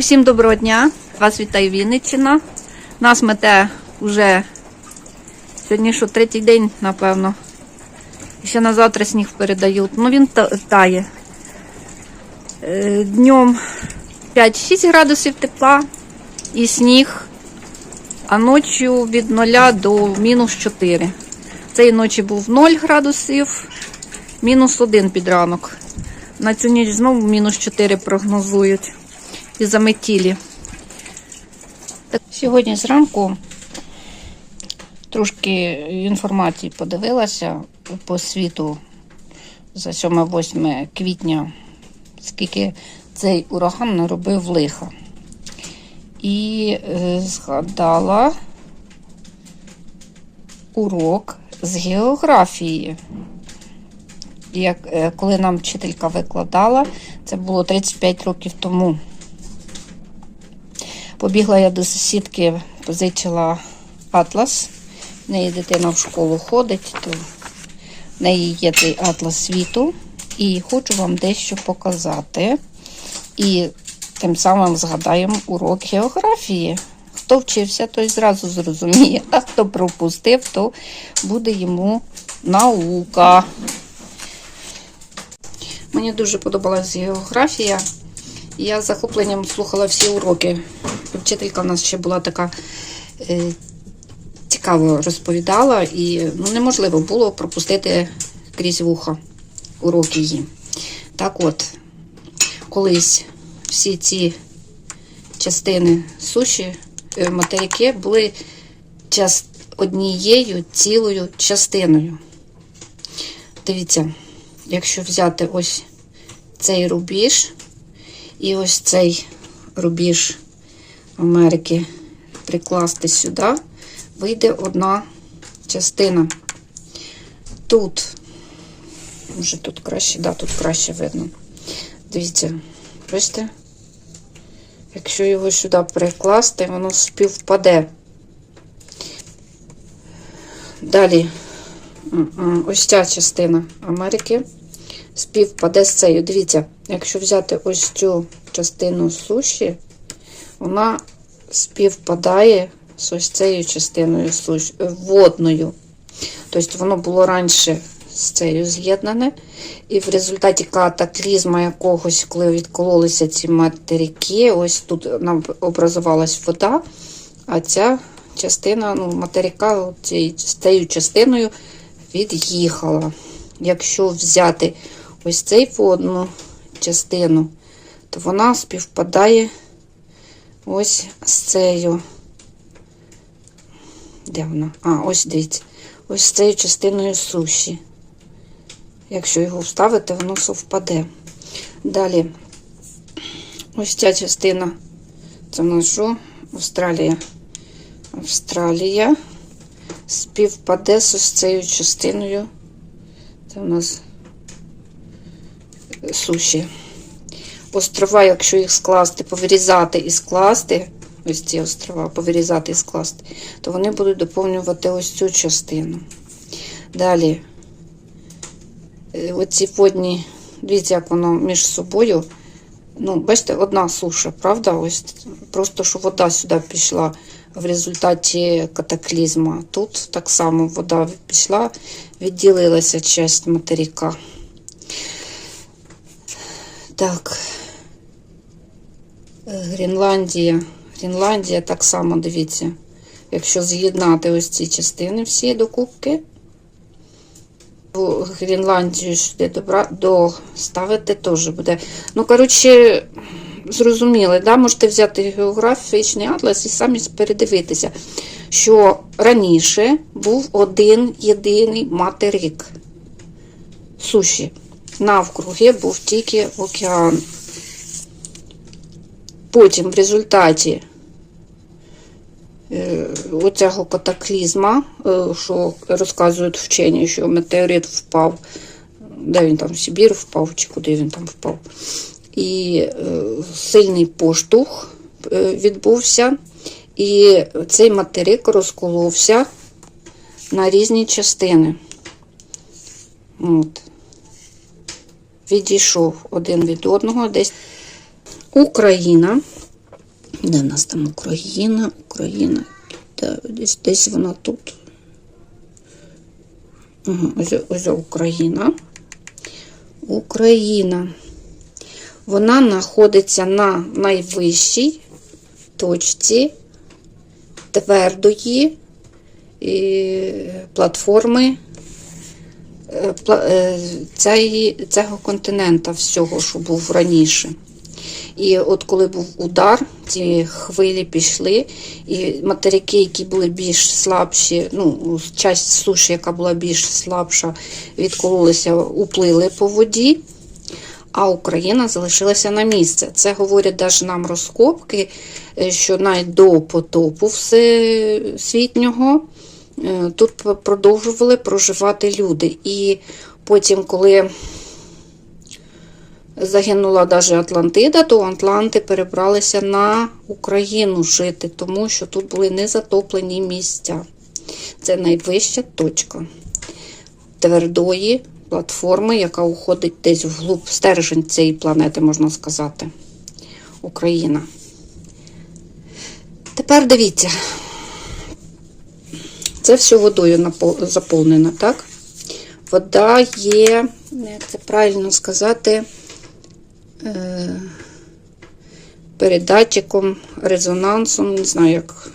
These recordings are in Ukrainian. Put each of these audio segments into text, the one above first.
Усім доброго дня! Вас вітає Вінниччина. Нас мете вже сьогодні що третій день, напевно. Ще на завтра сніг передають. Ну він тає. Е, Днем 5-6 градусів тепла і сніг, а ночі від 0 до мінус 4. Цієї ночі був 0 градусів, мінус 1 під ранок. На цю ніч знову мінус 4 прогнозують і заметілі. Сьогодні зранку трошки інформації подивилася по світу за 7-8 квітня, скільки цей ураган наробив лиха. І е, згадала урок з географії. Як, е, коли нам вчителька викладала, це було 35 років тому. Побігла я до сусідки, позичила атлас. В неї дитина в школу ходить, то в неї є той атлас світу. І хочу вам дещо показати. І тим самим згадаємо урок географії. Хто вчився, той зразу зрозуміє, а хто пропустив, то буде йому наука. Мені дуже подобалась географія. Я з захопленням слухала всі уроки. Вчителька в нас ще була така е, цікаво розповідала, і ну, неможливо було пропустити крізь вуха уроки її. Так от, колись всі ці частини суші, е, материки були час, однією цілою частиною. Дивіться, якщо взяти ось цей рубіж, і ось цей рубіж Америки прикласти сюди, вийде одна частина. Тут, може тут краще, да, тут краще видно. Дивіться, бачите? Якщо його сюди прикласти, воно співпаде. Далі, ось ця частина Америки співпаде з цією. Дивіться, якщо взяти ось цю частину суші, вона співпадає з ось цією частиною водною. Тобто воно було раніше з цією з'єднане. І в результаті катаклізма якогось, коли відкололися ці материки, ось тут нам образувалась вода, а ця частина ну, материка з цією частиною від'їхала. Якщо взяти ось цей водну частину, то вона співпадає ось з цією. Де вона? А, ось дивіться. Ось з цією частиною суші. Якщо його вставити, воно совпаде. Далі, ось ця частина, це в? Австралія. Австралія співпаде з ось цією частиною. Це в нас суші. Острова, якщо їх скласти, повирізати і скласти, ось ці острова, повирізати і скласти, то вони будуть доповнювати ось цю частину. Далі, е, оці водні, дивіться, як воно між собою. Ну, бачите, одна суша, правда? Ось просто що вода сюди пішла в результаті катаклізма. Тут так само вода пішла, відділилася часть материка. Так. Гренландія. Гренландія так само, дивіться. Якщо з'єднати ось ці частини всі докупки, то Гренландію сюди добра, доставити теж буде. Ну, коротше, зрозуміли, да? можете взяти географічний атлас і самі передивитися, що раніше був один єдиний материк суші. Навкруги був тільки океан. Потім в результаті е, оцього катаклізма, е, що розказують вчені, що метеорит впав, де він там в Сибір впав, чи куди він там впав. І е, сильний поштовх е, відбувся, і цей материк розколовся на різні частини. От. Відійшов один від одного десь. Україна Де в нас там Україна? Україна. Де, десь, десь вона тут. Ага, ось, ось Україна. Україна. Вона знаходиться на найвищій точці твердої е, платформи е, е, цього континента всього, що був раніше. І от коли був удар, ці хвилі пішли, і материки, які були більш слабші, ну, часть суші, яка була більш слабша, відкололися, уплили по воді, а Україна залишилася на місці. Це говорять навіть нам розкопки, е, що навіть до потопу всесвітнього е, тут продовжували проживати люди. І потім, коли загинула навіть Атлантида, то Атланти перебралися на Україну жити, тому що тут були незатоплені місця. Це найвища точка твердої платформи, яка уходить десь вглуб стержень цієї планети, можна сказати. Україна. Тепер дивіться. Це все водою заповнено, так? Вода є, як це правильно сказати, передатчиком, резонансом, не знаю, як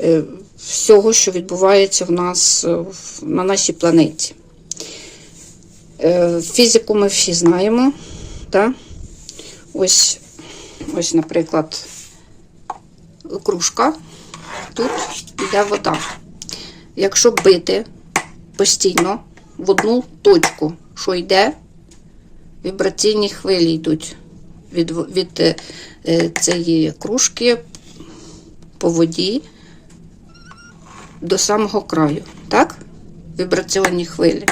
е, всього, що відбувається в нас е, на нашій планеті. Е, Фізику ми всі знаємо. Да? Ось, ось, наприклад, кружка, тут йде вода. Якщо бити постійно в одну точку, що йде, вібраційні хвилі йдуть від, від е, е, цієї кружки по воді до самого краю. Так? Вібраційні хвилі.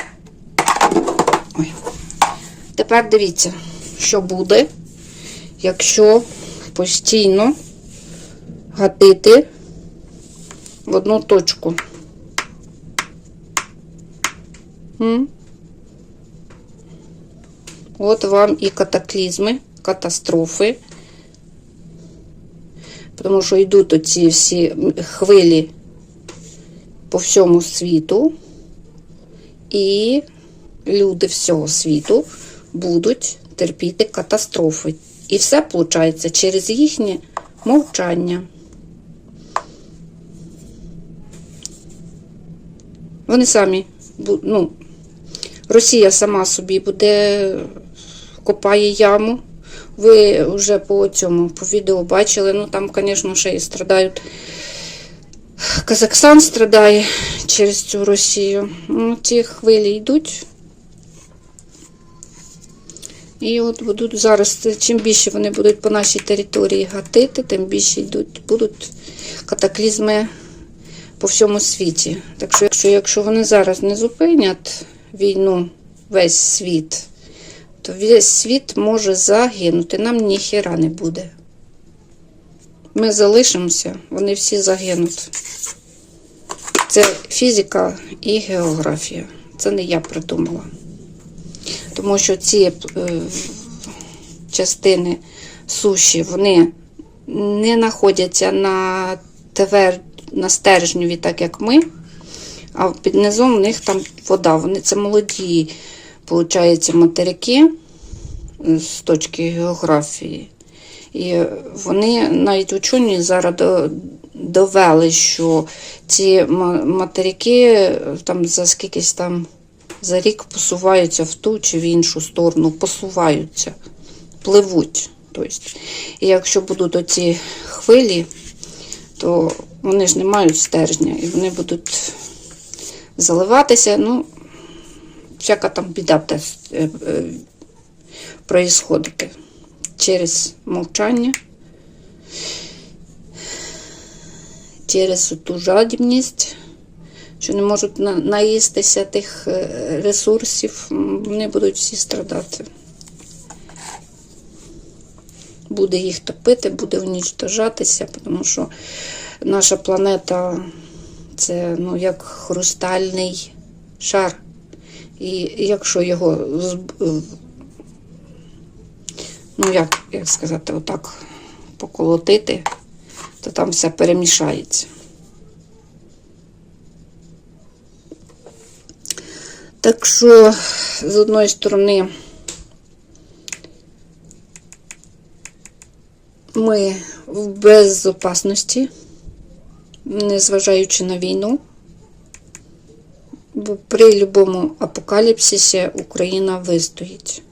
Ой. Тепер дивіться, що буде, якщо постійно гатити в одну точку. М? От вам і катаклізми, катастрофи. Тому що йдуть оці всі хвилі по всьому світу, і люди всього світу будуть терпіти катастрофи. І все виходить через їхнє мовчання. Вони самі, ну, Росія сама собі буде копає яму. Ви вже по цьому по відео бачили. Ну там, звісно, ще і страдають. Казахстан страдає через цю Росію. Ну, ці хвилі йдуть. І от будуть зараз, чим більше вони будуть по нашій території гатити, тим більше йдуть, будуть катаклізми по всьому світі. Так що, якщо, якщо вони зараз не зупинять війну, весь світ, то весь світ може загинути. Нам ніхіра не буде. Ми залишимося, вони всі загинуть. Це фізика і географія. Це не я придумала. Тому що ці е, частини суші, вони не знаходяться на твер, на стержневі, так як ми, а під низом в них там вода. Вони це молоді, виходить, материки з точки географії. І вони навіть учені зараз довели, що ці ма- материки е, там за скількись там за рік посуваються в ту чи в іншу сторону, посуваються, пливуть. Тобто, і якщо будуть оці хвилі, то вони ж не мають стержня, і вони будуть заливатися. Ну, всяка там біда буде проїсходити через мовчання, через ту жадібність, що не можуть наїстися тих е, ресурсів, вони будуть всі страдати. Буде їх топити, буде унічтожатися, тому що наша планета це ну, як хрустальний шар. І якщо його ну як, як сказати, отак поколотити, то там все перемішається. Так що, з одної сторони, ми в безопасності, незважаючи на війну. Бо при будь-якому апокаліпсисі Україна вистоїть.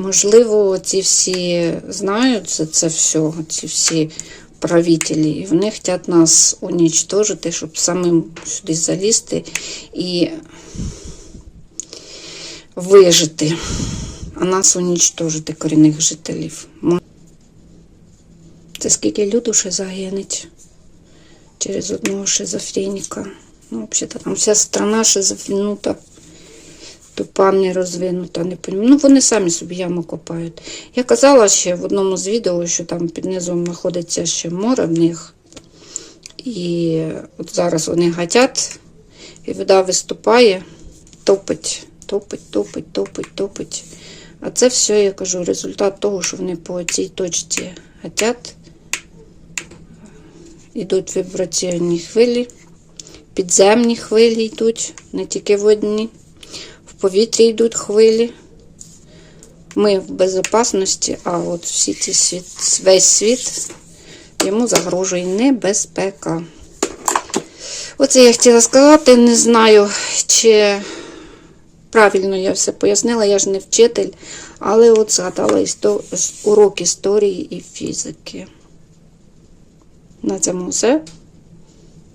Можливо, ці всі знають за це все, ці всі правителі, і вони хочуть нас унічтожити, щоб самим сюди залізти і вижити, а нас унічтожити корінних жителів. Це скільки люду ще загинуть через одного шизофреніка. Ну, взагалі, там вся страна шизофренута, тупа не розвинута, не понімаю. Ну, вони самі собі яму копають. Я казала ще в одному з відео, що там під низом знаходиться ще море в них. І от зараз вони гатять, і вода виступає, топить, топить, топить, топить, топить. А це все, я кажу, результат того, що вони по цій точці гатять. Йдуть вібраційні хвилі, підземні хвилі йдуть, не тільки водні, повітрі йдуть хвилі. Ми в безпечності, а от всі ці світ, весь світ йому загрожує небезпека. Оце я хотіла сказати, не знаю, чи правильно я все пояснила, я ж не вчитель, але от згадала істо... урок історії і фізики. На цьому все.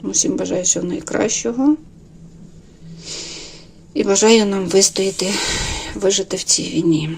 Усім бажаю всього найкращого. І бажаю нам вистояти, вижити в цій війні.